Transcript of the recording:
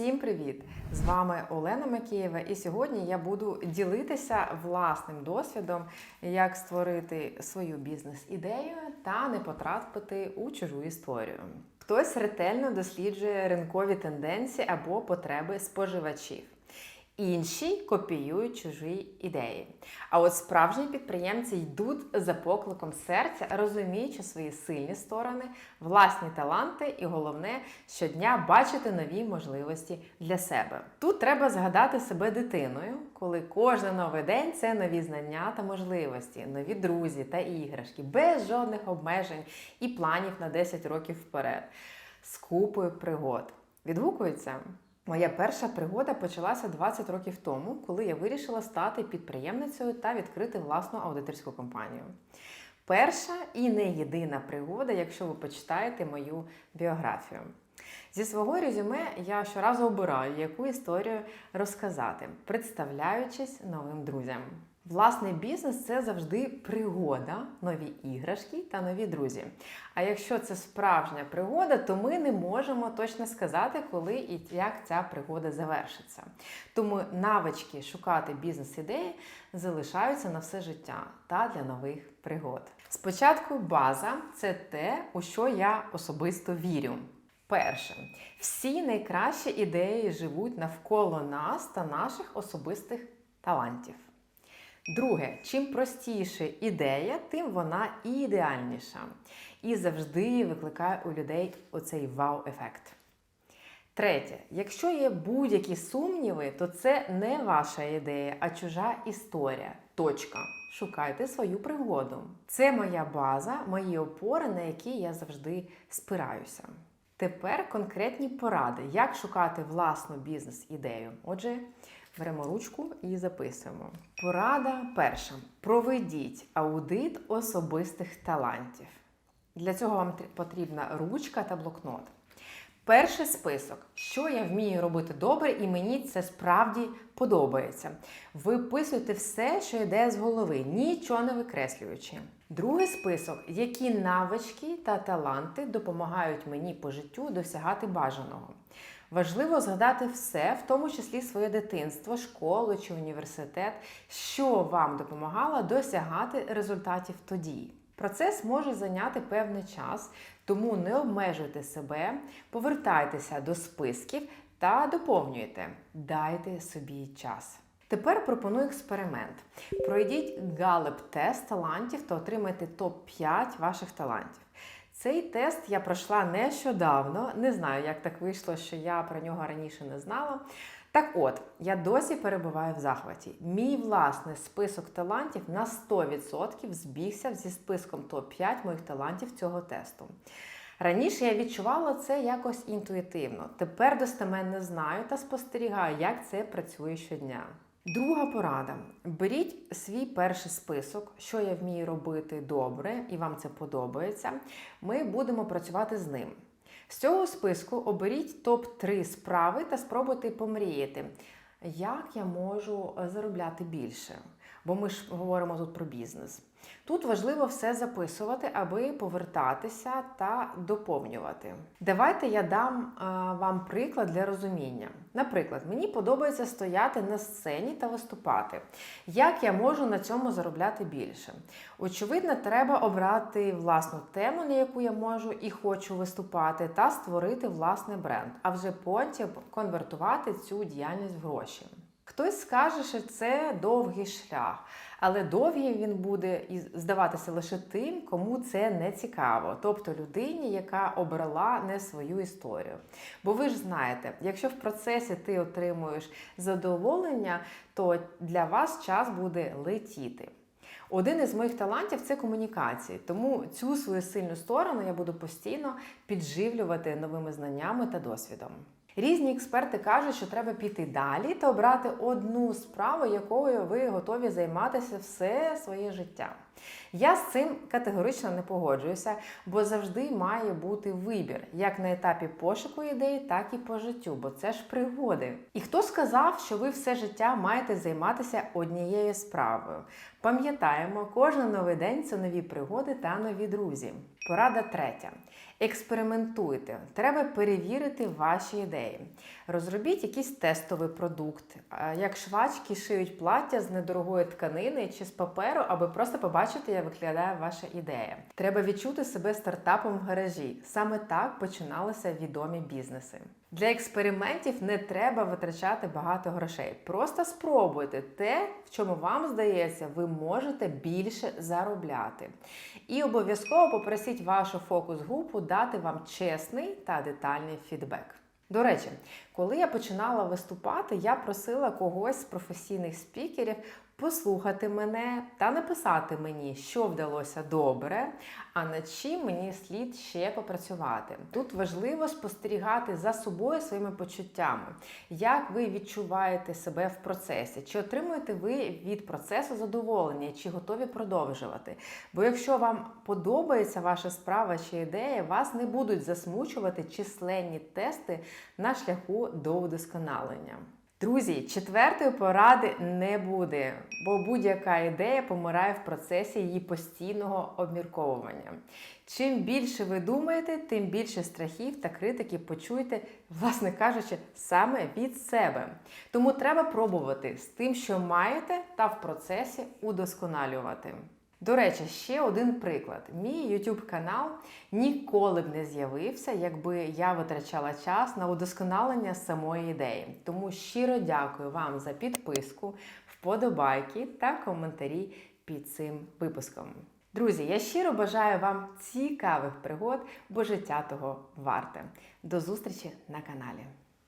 Всім привіт! З вами Олена Макієва, і сьогодні я буду ділитися власним досвідом, як створити свою бізнес-ідею та не потрапити у чужу історію. Хтось ретельно досліджує ринкові тенденції або потреби споживачів. Інші копіюють чужі ідеї. А от справжні підприємці йдуть за покликом серця, розуміючи свої сильні сторони, власні таланти і головне щодня бачити нові можливості для себе. Тут треба згадати себе дитиною, коли кожен новий день це нові знання та можливості, нові друзі та іграшки, без жодних обмежень і планів на 10 років вперед, з купою пригод. Відгукується? Моя перша пригода почалася 20 років тому, коли я вирішила стати підприємницею та відкрити власну аудиторську компанію. Перша і не єдина пригода, якщо ви почитаєте мою біографію. Зі свого резюме я щоразу обираю, яку історію розказати, представляючись новим друзям. Власний бізнес це завжди пригода, нові іграшки та нові друзі. А якщо це справжня пригода, то ми не можемо точно сказати, коли і як ця пригода завершиться. Тому навички шукати бізнес-ідеї залишаються на все життя та для нових пригод. Спочатку база це те, у що я особисто вірю. Перше, всі найкращі ідеї живуть навколо нас та наших особистих талантів. Друге, чим простіша ідея, тим вона ідеальніша. І завжди викликає у людей оцей вау-ефект. Третє, якщо є будь-які сумніви, то це не ваша ідея, а чужа історія. Точка. Шукайте свою пригоду. Це моя база, мої опори, на які я завжди спираюся. Тепер конкретні поради, як шукати власну бізнес-ідею. Отже, беремо ручку і записуємо. Порада перша: проведіть аудит особистих талантів. Для цього вам потрібна ручка та блокнот. Перший список, що я вмію робити добре, і мені це справді подобається. Виписуйте все, що йде з голови, нічого не викреслюючи. Другий список, які навички та таланти допомагають мені по життю досягати бажаного. Важливо згадати все, в тому числі своє дитинство, школу чи університет, що вам допомагало досягати результатів тоді. Процес може зайняти певний час, тому не обмежуйте себе, повертайтеся до списків та доповнюйте. Дайте собі час. Тепер пропоную експеримент. Пройдіть галеп-тест талантів та отримайте топ-5 ваших талантів. Цей тест я пройшла нещодавно. Не знаю, як так вийшло, що я про нього раніше не знала. Так от, я досі перебуваю в захваті. Мій власний список талантів на 100% збігся зі списком топ-5 моїх талантів цього тесту. Раніше я відчувала це якось інтуїтивно. Тепер достеменно знаю та спостерігаю, як це працює щодня. Друга порада: беріть свій перший список, що я вмію робити добре, і вам це подобається. Ми будемо працювати з ним. З цього списку оберіть топ-3 справи та спробуйте помріяти, як я можу заробляти більше. Бо ми ж говоримо тут про бізнес. Тут важливо все записувати, аби повертатися та доповнювати. Давайте я дам а, вам приклад для розуміння. Наприклад, мені подобається стояти на сцені та виступати. Як я можу на цьому заробляти більше? Очевидно, треба обрати власну тему, на яку я можу і хочу виступати, та створити власний бренд, а вже потім конвертувати цю діяльність в гроші. Хтось скаже, що це довгий шлях, але довгий він буде здаватися лише тим, кому це не цікаво, тобто людині, яка обрала не свою історію. Бо ви ж знаєте, якщо в процесі ти отримуєш задоволення, то для вас час буде летіти. Один із моїх талантів це комунікації, тому цю свою сильну сторону я буду постійно підживлювати новими знаннями та досвідом. Різні експерти кажуть, що треба піти далі та обрати одну справу, якою ви готові займатися все своє життя. Я з цим категорично не погоджуюся, бо завжди має бути вибір, як на етапі пошуку ідей, так і по життю, бо це ж пригоди. І хто сказав, що ви все життя маєте займатися однією справою? Пам'ятаємо, кожен новий день це нові пригоди та нові друзі. Порада третя. Експериментуйте. Треба перевірити ваші ідеї. Розробіть якийсь тестовий продукт, як швачки шиють плаття з недорогої тканини чи з паперу, аби просто побачити, як виглядає ваша ідея. Треба відчути себе стартапом в гаражі. Саме так починалися відомі бізнеси. Для експериментів не треба витрачати багато грошей. Просто спробуйте те, в чому вам здається, ви можете більше заробляти. І обов'язково попросіть вашу фокус-групу дати вам чесний та детальний фідбек. До речі, коли я починала виступати, я просила когось з професійних спікерів послухати мене та написати мені, що вдалося добре, а над чим мені слід ще попрацювати. Тут важливо спостерігати за собою своїми почуттями, як ви відчуваєте себе в процесі, чи отримуєте ви від процесу задоволення, чи готові продовжувати. Бо якщо вам подобається ваша справа чи ідея, вас не будуть засмучувати численні тести на шляху до удосконалення. Друзі, четвертої поради не буде, бо будь-яка ідея помирає в процесі її постійного обмірковування. Чим більше ви думаєте, тим більше страхів та критики почуєте, власне кажучи, саме від себе. Тому треба пробувати з тим, що маєте, та в процесі удосконалювати. До речі, ще один приклад. Мій YouTube канал ніколи б не з'явився, якби я витрачала час на удосконалення самої ідеї. Тому щиро дякую вам за підписку, вподобайки та коментарі під цим випуском. Друзі, я щиро бажаю вам цікавих пригод, бо життя того варте. До зустрічі на каналі.